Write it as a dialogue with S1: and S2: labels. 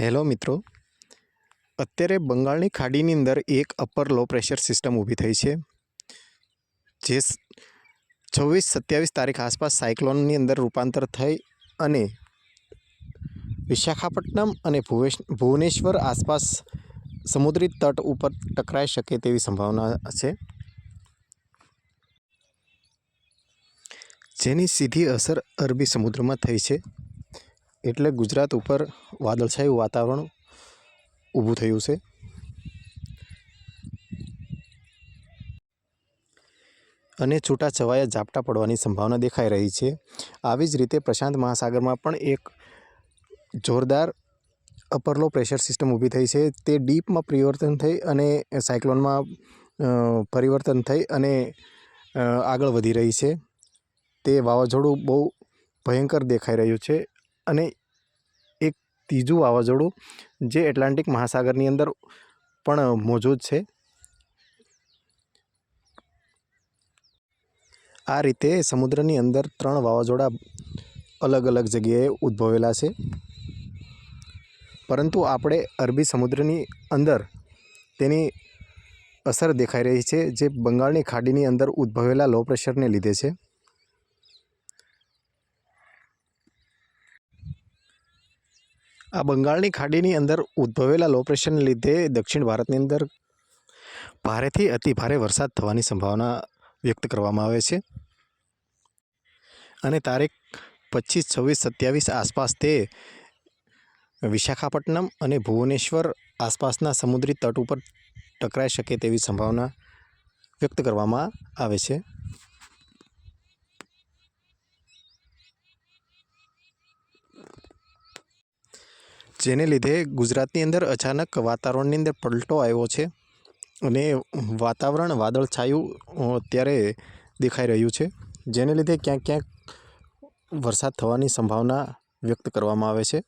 S1: Hello મિત્રો. અત્યારે બંગાળની ખાડીની અંદર એક અપર લો પ્રેશર સિસ્ટમ ઊભી થઈ છે. જે છવ્વીસ સત્યાવીસ તારીખ આસપાસ સાયક્લોનની અંદર રૂપાંતર થઈ અને વિશાખાપટ્ટનમ અને ભુવનેશ્વર આસપાસ સમુદ્રી તટ ઉપર ટકરાઈ શકે તેવી સંભાવના છે. જેની સીધી અસર અરબી સમુદ્રમાં થઈ છે. એટલે ગુજરાત ઉપર વાદળછાયું વાતાવરણ ઊભું થયું છે. અને છૂટા છવાયા ઝાપટા પડવાની સંભાવના દેખાઈ રહી છે. આવી જ રીતે પ્રશાંત મહાસાગરમાં પણ એક જોરદાર અપર લો પ્રેશર સિસ્ટમ ઊભી થઈ છે. તે ડીપમાં પરિવર્તન થઈ અને સાયક્લોનમાં પરિવર્તન થઈ અને આગળ વધી રહી છે. તે વાવાઝોડું બહુ ભયંકર દેખાઈ રહ્યું છે અને ત્રીજું વાવાઝોડું જે એટલાન્ટિક મહાસાગરની અંદર પણ મોજૂદ છે. આ રીતે સમુદ્રની અંદર ત્રણ વાવાઝોડા અલગ અલગ જગ્યાએ ઉદ્ભવેલા છે. પરંતુ આપણે અરબી સમુદ્રની અંદર તેની અસર દેખાઈ રહી છે જે બંગાળની ખાડીની અંદર ઉદ્ભવેલા લો પ્રેશરને લીધે છે. આ બંગાળની ખાડીની અંદર ઉદ્ભવેલા લો પ્રેશરને લીધે દક્ષિણ ભારતની અંદર ભારેથી અતિ ભારે વરસાદ થવાની સંભાવના વ્યક્ત કરવામાં આવે છે. અને તારીખ પચીસ, છવ્વીસ, સત્યાવીસ આસપાસ તે વિશાખાપટ્ટનમ અને ભુવનેશ્વર આસપાસના સમુદ્રી તટ ઉપર ટકરાઈ શકે તેવી સંભાવના વ્યક્ત કરવામાં આવે છે. જેને લીધે ગુજરાતની અંદર અચાનક વાતાવરણની અંદર પલટો આવ્યો છે અને વાતાવરણ વાદળછાયું અત્યારે દેખાઈ રહ્યું છે. જેને લીધે ક્યાંક ક્યાંક વરસાદ થવાની સંભાવના વ્યક્ત કરવામાં આવે છે.